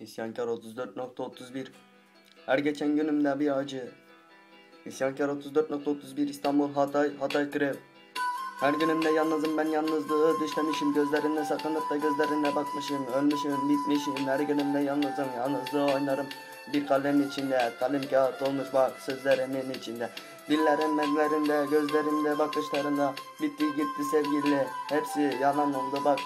İsyankar 34.31 Her geçen günümde bir acı. İsyankar 34.31 İstanbul Hatay Hatay Krev Her günümde yalnızım ben yalnızlığı düşlemişim. Gözlerine sakınıp da gözlerine bakmışım. Ölmüşüm bitmişim. Her günümde yalnızım Yalnızlığı oynarım. Bir kalem içinde Kalem kağıt olmuş bak sözlerimin içinde. Dillerim ellerimde gözlerimde bakışlarında. Bitti gitti sevgili hepsi yalan oldu bak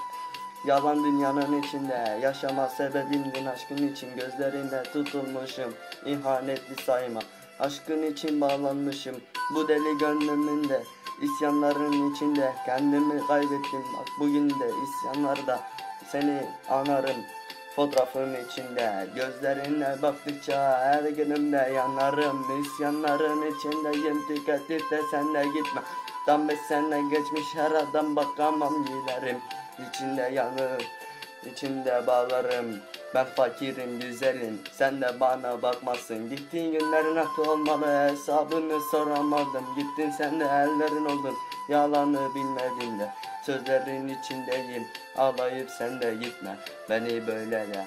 Yalan dünyanın içinde yaşama sebebimdin aşkın için gözlerinde tutulmuşum ihanetli sayma. Aşkın için bağlanmışım bu deli gönlümün de isyanların içinde kendimi kaybettim. Bak bugün de isyanlarda seni anarım fotoğrafın içinde. Gözlerine baktıkça her günümde yanarım isyanların içindeyim. De sen de gitme. Tam beş sene geçmiş her adam bakamam giderim İçinde yanım, içinde bağlarım. Ben fakirim güzelim, sen de bana bakmasın Gittiğin günlerin aklı olmalı, hesabını soramadım. Gittin sen de ellerin oldun, yalanı bilmedin de. Sözlerin içindeyim, ağlayıp sen de gitme. Beni böyle de,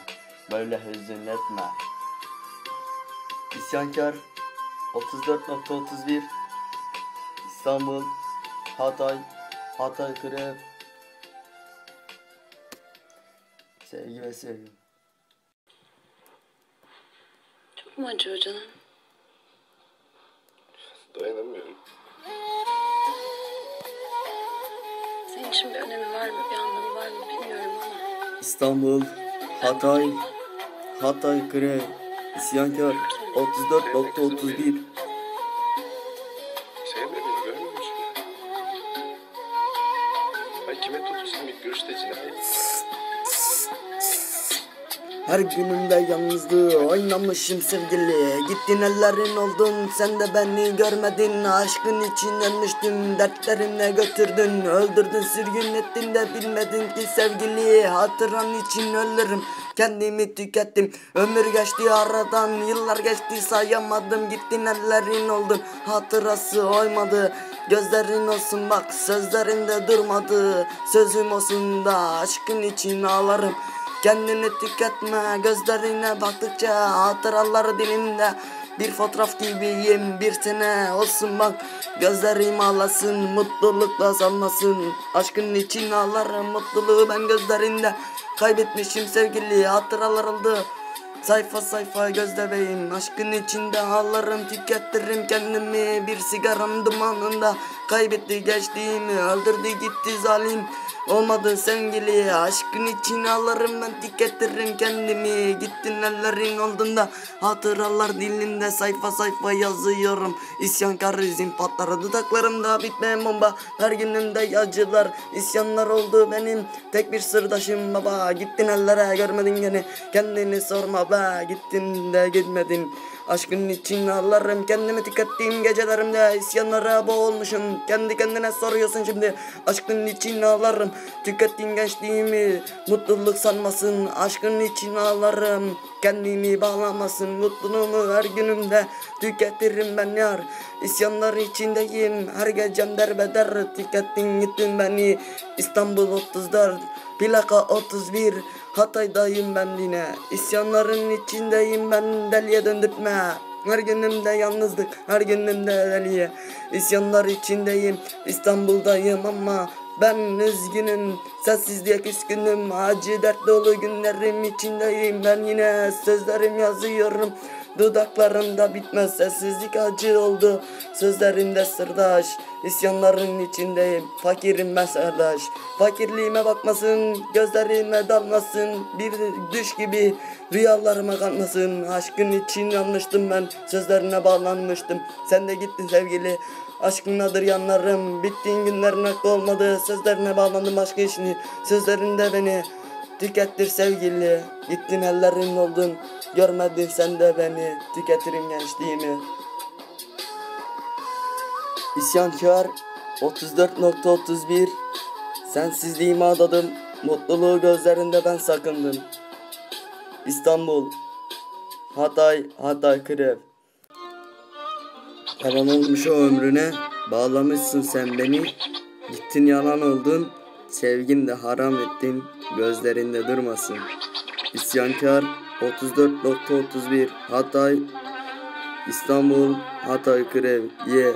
böyle hüzün etme. İsyankar 34.31 İstanbul Hatay Hatay Krev Sevgi ve sevgi. Çok mu acıyor canım? Dayanamıyorum. Senin için bir önemi var mı, bir anlamı var mı bilmiyorum ama İstanbul Hatay Hatay Krev İsyankar 34.31 Sevmediğini görmüyor musun? Ay kime tutursam ilk görüşte cinayet. Her günümde yalnızlığı oynamışım sevgili. Gittin ellerin oldun sen de beni görmedin. Aşkın için ölmüştüm dertlerimle götürdün. Öldürdün sürgün ettin de bilmedin ki sevgili. Hatıran için ölürüm kendimi tükettim. Ömür geçti aradan yıllar geçti sayamadım. Gittin ellerin oldun hatırası oymadı. Gözlerin olsun bak sözlerinde durmadı. Sözüm olsun da aşkın için ağlarım Kendini tüketme gözlerine baktıkça hatıralar dilimde bir fotoğraf gibiyim bir sene olsun bak. Gözlerim ağlasın mutlulukla salmasın. Aşkın için ağlarım mutluluğu ben gözlerinde. Kaybetmişim sevgili hatıralar oldu Sayfa sayfa gözde Aşkın içinde ağlarım tüketirim kendimi. Bir sigaram dumanında Kaybetti geçtiğimi öldürdü gitti zalim. Olmadı sevgili. Aşkın için ağlarım ben tüketirim kendimi. Gittin ellerin olduğunda hatıralar dilimde sayfa sayfa yazıyorum. İsyankar izim patlar dudaklarımda bitmeyen bomba. Her günümde yacılar isyanlar oldu benim. Tek bir sırdaşım baba. Gittin ellere görmedin beni Kendini sorma be gittin de gitmedin Aşkın için ağlarım kendimi tükettiğim gecelerimde isyanlara boğulmuşum. Kendi kendine soruyorsun şimdi. Aşkın için ağlarım tükettiğim gençliğimi Mutluluk sanmasın. Aşkın için ağlarım Kendimi bağlamasın. Mutluluğumu her günümde Tüketirim ben yar. İsyanlar içindeyim her gecem derbeder. Tükettin gittin beni İstanbul 34 plaka 31 Hatay'dayım ben yine. İsyanların içindeyim ben deliye döndürtme. Her günümde yalnızlık, her günümde deliye. İsyanlar içindeyim, İstanbul'dayım ama ben üzgünüm. Sessizliğe küskünüm Acı dert dolu günlerim içindeyim. Ben yine sözlerim yazıyorum Dudaklarımda bitmez sessizlik acı oldu. Sözlerimde sırdaş İsyanların içindeyim Fakirim ben sırdaş Fakirliğime bakmasın Gözlerime dalmasın Bir düş gibi Rüyalarıma kalmasın Aşkın için yanmıştım ben Sözlerine bağlanmıştım. Sen de gittin sevgili Aşkınadır yanlarım. Bittiğin günlerin hakkı olmadı Sözlerine bağlandım aşkı işini. Sözlerinde beni Tükettir sevgili Gittin ellerin oldun Görmedin sen de beni Tüketirim gençliğimi. İsyankar 34.31 Sensizliğimi adadım Mutluluğu gözlerinde ben sakındım. İstanbul Hatay Hatay Krev Haram olmuş o ömrüne Bağlamışsın sen beni Gittin yalan oldun sevgin de haram ettin gözlerinde durmasın. İsyankar 34.31 Hatay İstanbul Hatay Krev Ye